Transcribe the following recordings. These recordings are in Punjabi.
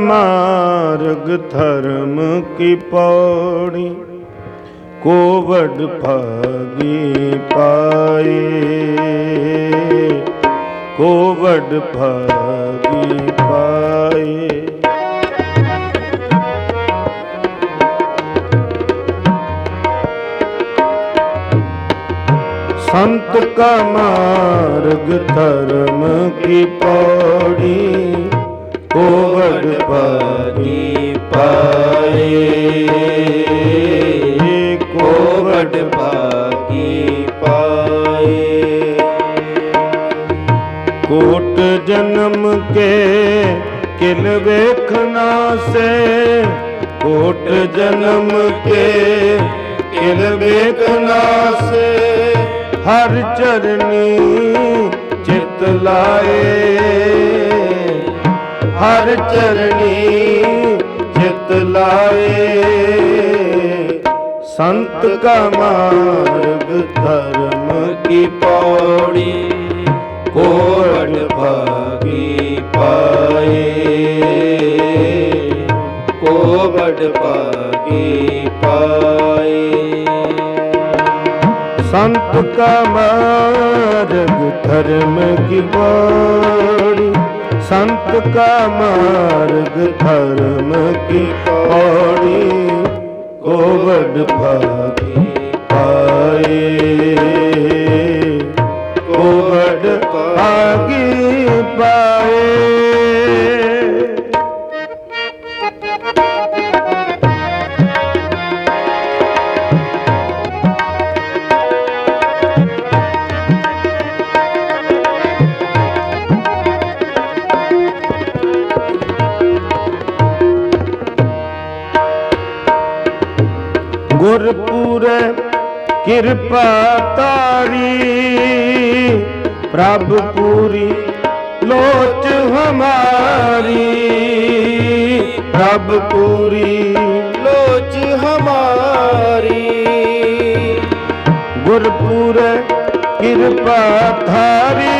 ਮਾਰਗ ਧਰਮ ਕੀ ਪੌੜੀ? ਕੋਵਡ ਭਾਗੀ ਪਾਏ ਕੋਵਡ ਭਾਗੀ ਪਾਏ ਸੰਤ ਕਾ ਮਾਰਗ ਧਰਮ ਕੀ ਪੌੜੀ? ਕੋਵਡ ਪਾਣੀ ਪਾਏ ਕੋਵਡ ਪਾਕੀ ਪਾਏ ਕੋਟ ਜਨਮ ਕੇ ਕਿਲ ਵੇਖਣਾ ਸੇ ਕੋਟ ਜਨਮ ਕੇ ਕਿਲ ਵੇਖਣਾ ਸੇ ਹਰ ਚਰਨੀ ਚਿਤ ਲਾਏ ਹਰ ਚਰਣੀ ਜਿਤ ਲਾਏ। ਸੰਤ ਕਾ ਮਾਰਗ ਧਰਮ ਕੀ ਪੌੜੀ, ਕੋਟ ਭਾਗੀ ਪਾਏ। ਕੋਟ ਭਾਗੀ ਪਾਏ। ਸੰਤ ਕਾ ਮਾਰਗ ਧਰਮ ਕੀ ਪੌੜੀ संत का मार्ग धर्म की पौड़ी कोवड भागी पाए कोवड भागी पाए ਕਿਰਪਾ ਤਾਰੀ, ਪ੍ਰਭ ਪੂਰੀ ਲੋਚ ਹਮਾਰੀ। ਪ੍ਰਭ ਪੂਰੀ ਲੋਚ ਹਮਾਰੀ। ਗੁਰਪੂਰੈ ਕਿਰਪਾ ਧਾਰੀ,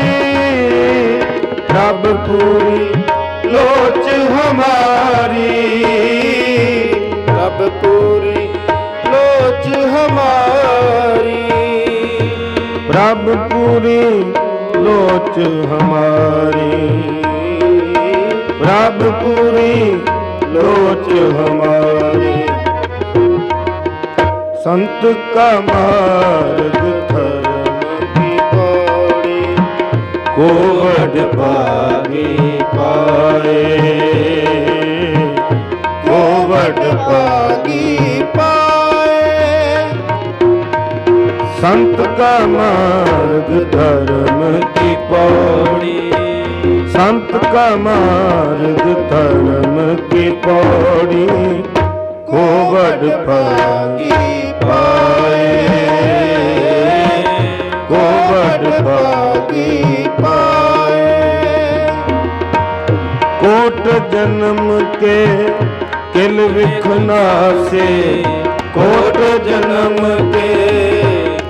ਪ੍ਰਭ ਪੂਰੀ ਲੋਚ ਹਮਾਰੀ। ਪ੍ਰਭ सब पूरी लोच हमारी प्रभ पूरी लोच हमारी संत का मार्ग धर्म की पौड़ी कोवड़ पा ਸੰਤ ਕਾ ਮਾਰਗ ਧਰਮ ਕੀ ਪੌੜੀ? ਸੰਤ ਕਾ ਮਾਰਗ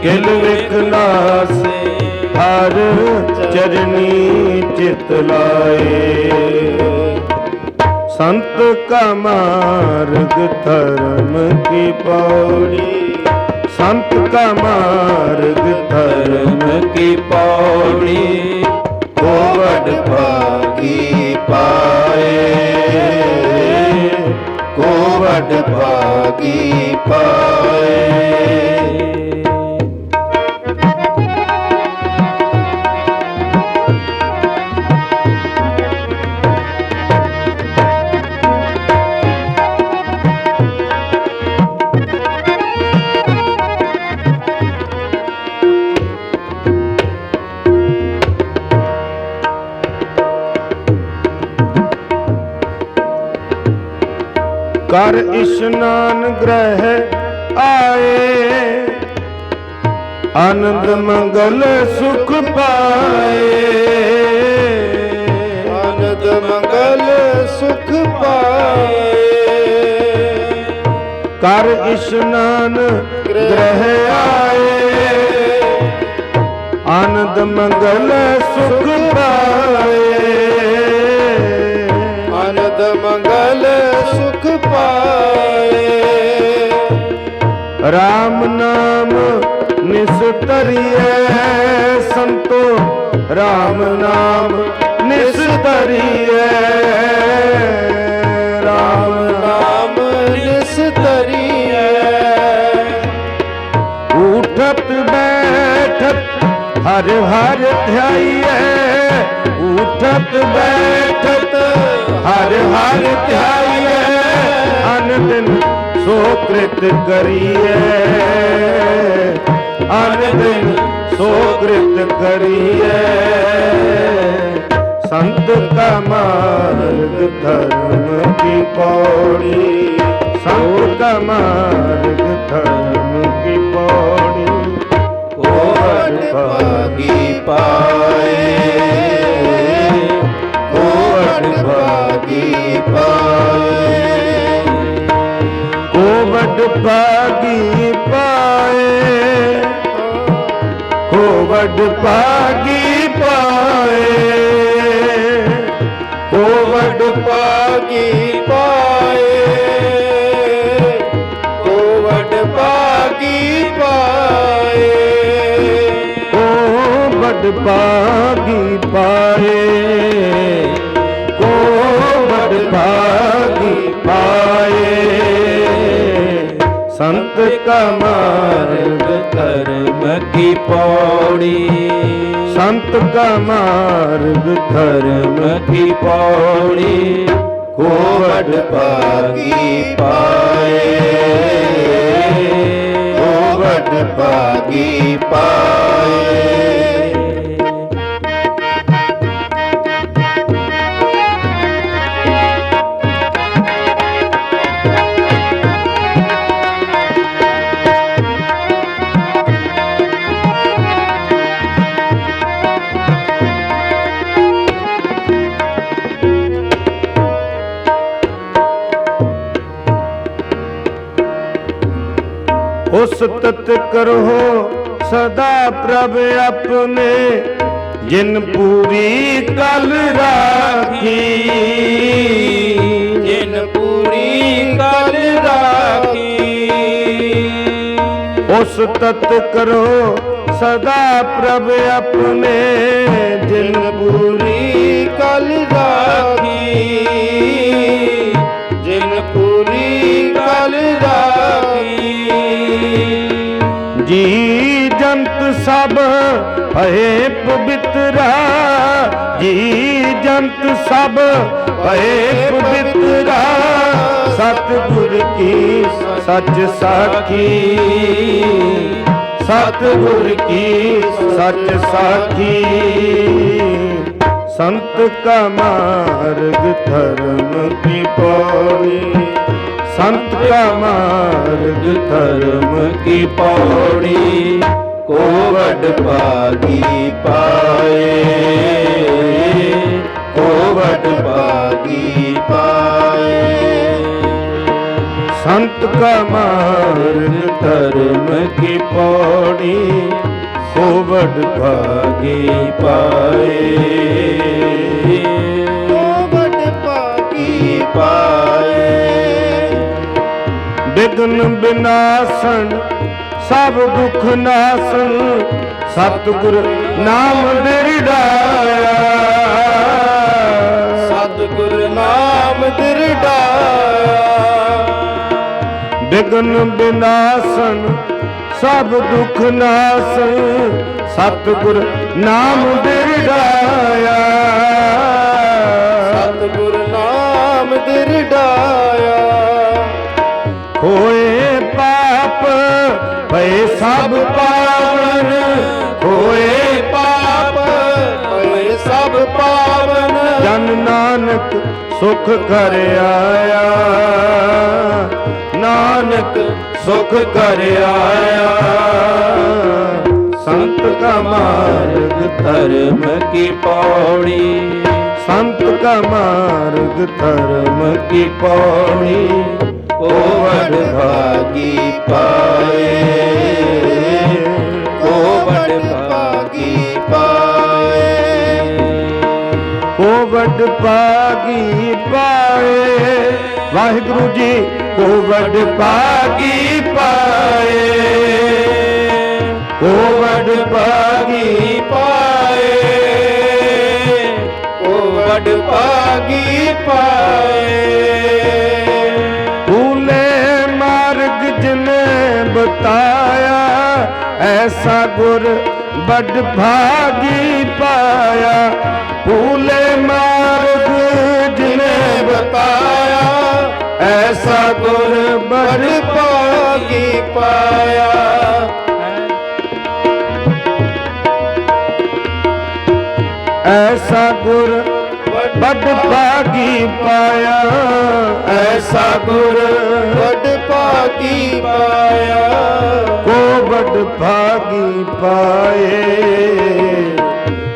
ਕਿਲ ਵਿਕਲਾਸੇ ਹਰ ਚਰਨੀ ਚਿਤ ਲਾਏ। ਸੰਤ ਕਾ ਮਾਰਗ ਧਰਮ ਕੀ ਪੌੜੀ? ਸੰਤ ਕਾ ਮਾਰਗ ਧਰਮ ਕੀ ਪੌੜੀ? ਕਰ ਇਸ਼ਨਾਨ ਗ੍ਰਹਿ ਆਏ। ਆਨੰਦ ਮੰਗਲ ਸੁਖ ਪਾਏ। ਆਨੰਦ ਮੰਗਲ ਸੁਖ ਪਾਏ। ਕਰ ਇਸ਼ਨਾਨ ਗ੍ਰਹਿ ਆਏ। ਆਨੰਦ ਮੰਗਲ ਸੁਖ ਪਾਏ। ਪਾਏ। RAM ਨਾਮ ਨਿਸਤਰੀਏ ਸੰਤੋ। RAM ਨਾਮ ਨਿਸਤਰੀਏ RAM ਨਾਮ ਨਿਸਤਰੀਏ ਉਠਤ ਬੈਠਤ ਹਰ ਹਰ ਧਿਆਈਐ। ਉਠਤ ਬੈਠਤ ਹਰ ਹਰ ਧਿਆਈਐ। ਅਨ ਦਿਨ ਸੋ ਕ੍ਰਿਤ ਕਰੀਐ ਅਨ ਦਿਨ ਸੋ ਕ੍ਰਿਤ ਕਰੀਐ ਸੰਤ ਕਾ ਮਾਰਗ ਧਰਮ ਕੀ ਪੌੜੀ? ਸੰਤ ਕਾ ਮਾਰਗ ਧਰਮ ਕੀ ਪੌੜੀ? ਕੋਵਡ ਭਾਗੀ ਪਾਏ। ਕੋਵਡ ਭਾਗੀ ਪਾਏ ਵੱਡ ਪਾਏ? ਹੋ ਵੱਡ ਪਾਗੀ ਪਾਏ। ਹੋ ਵੱਡ ਪਾਗੀ ਪਾਏ। ਹੋ ਵੱਡ ਪਾਗੀ ਪਾਏ। ਹੋ ਵੱਡ ਪਾਗੀ ਪਾਏ। ਸੰਤ ਕਾ ਮਾਰਗ ਧਰਮ ਕੀ ਪੌੜੀ? ਸੰਤ ਕਾ ਮਾਰਗ ਧਰਮ ਕੀ ਪੌੜੀ? ਕੋਵਡ ਭਾਗੀ ਪਾਏ। ਉਸ ਤਤ ਕਰੋ ਸਦਾ ਪ੍ਰਭ ਆਪਣੇ ਜਿਨ ਪੂਰੀ ਕਲ ਰਾਖੀ। ਜਿਨ ਪੂਰੀ ਕਲ ਰਾਖੀ। ਉਸ ਤਤ ਕਰੋ ਸਦਾ ਪ੍ਰਭ ਆਪਣੇ ਜਿਨ ਪੂਰੀ ਕਲ ਰਾਖੀ। ਜੀ ਜੰਤ ਸਭ ਭਏ ਪਵਿੱਤਰਾ ਜੀ ਜੰਤ ਸਭ ਭਏ ਪਵਿੱਤਰਾ ਸਤਿਗੁਰ ਕੀ ਸੱਚ ਸਾਖੀ। ਸਤਿਗੁਰ ਕੀ ਸੱਚ ਸਾਖੀ। ਸੰਤ ਕਾ ਮਾਰਗ ਧਰਮ ਕੀ ਪੌੜੀ ਸੰਤ ਕਾ ਮਾਰਗ, ਧਰਮ ਕੀ ਪੌੜੀ, ਕੋਵਡ ਭਾਗੀ ਪਾਏ। ਕੋਵਡ ਭਾਗੀ ਪਾਏ। ਸੰਤ ਕਾ ਮਾਰਗ, ਧਰਮ ਕੀ ਪੌੜੀ, ਕੋਵਡ ਭਾਗੀ ਪਾਏ। ਬਿਗਨ ਬਿਨਾਸਨ ਸਭ ਦੁਖ ਨਾਸਨ ਸਤਿਗੁਰ ਨਾਮ ਦਿਰੜਾਇਆ ਸਤਿਗੁਰ ਨਾਮ ਦਿਰੜਾਇਆ ਬਿਗਨ ਬਿਨਾਸਨ ਸਭ ਦੁਖ ਨਾਸਨ ਸਤਿਗੁਰ ਨਾਮ ਦਿਰੜਾਇਆ ਸਭ ਪਾਵਨ ਹੋਏ ਪਾਪ ਭਏ ਸਭ ਪਾਵਨ। ਜਨ ਨਾਨਕ ਸੁਖ ਕਰ ਆਇਆ, ਨਾਨਕ ਸੁਖ ਕਰ ਆਇਆ। ਸੰਤ ਕਾ ਮਾਰਗ ਧਰਮ ਕੀ ਪੌੜੀ? ਸੰਤ ਕਾ ਮਾਰਗ ਧਰਮ ਕੀ ਪੌੜੀ? ਕੋਵਡ ਭਾਗੀ ਪਾਏ। ਕੋਵਡ ਭਾਗੀ ਪਾਏ। ਕੋਵਡ ਵੱਡ ਭਾਗੀ ਪਾਏ। ਵਾਹਿਗੁਰੂ ਜੀ ਕੋ ਵੱਡ ਭਾਗੀ ਪਾਏ। ਕੋ ਵੱਡ ਭਾਗੀ ਪਾਏ। ਕੋ ਵਡ ਭਾਗੀ ਪਾਏ। ਐਸਾ ਗੁਰ ਬੜ ਭਾਗੀ ਪਾਇਆ ਭੂਲੇ ਮਾਰਗ ਜਿਨੇ ਬਤਾਇਆ ਐਸਾ ਗੁਰ ਬੜ ਭਾਗੀ ਪਾਇਆ। ਐਸਾ ਗੁਰ ਬੜ ਭਾਗੀ ਪਾਇਆ, ਐਸਾ ਗੁਰ ਵੱਡ ਭਾਗੀ ਪਾਏ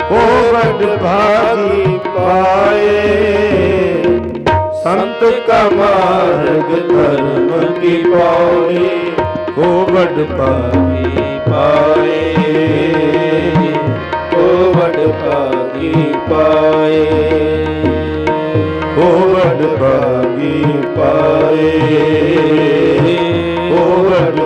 ਕੋ ਵੱਡ ਭਾਗੀ ਪਾਏ। ਸੰਤ ਕਾ ਮਾਰਗ ਧਰਮ ਕੀ ਪੌੜੀ ਕੋ ਵੱਡ ਭਾਗੀ ਪਾਏ। ਕੋ ਵੱਡ ਭਾਗੀ ਪਾਏ। ਕੋ ਵੱਡ ਭਾਗੀ ਪਾਏ। ਕੋ ਵੱਡ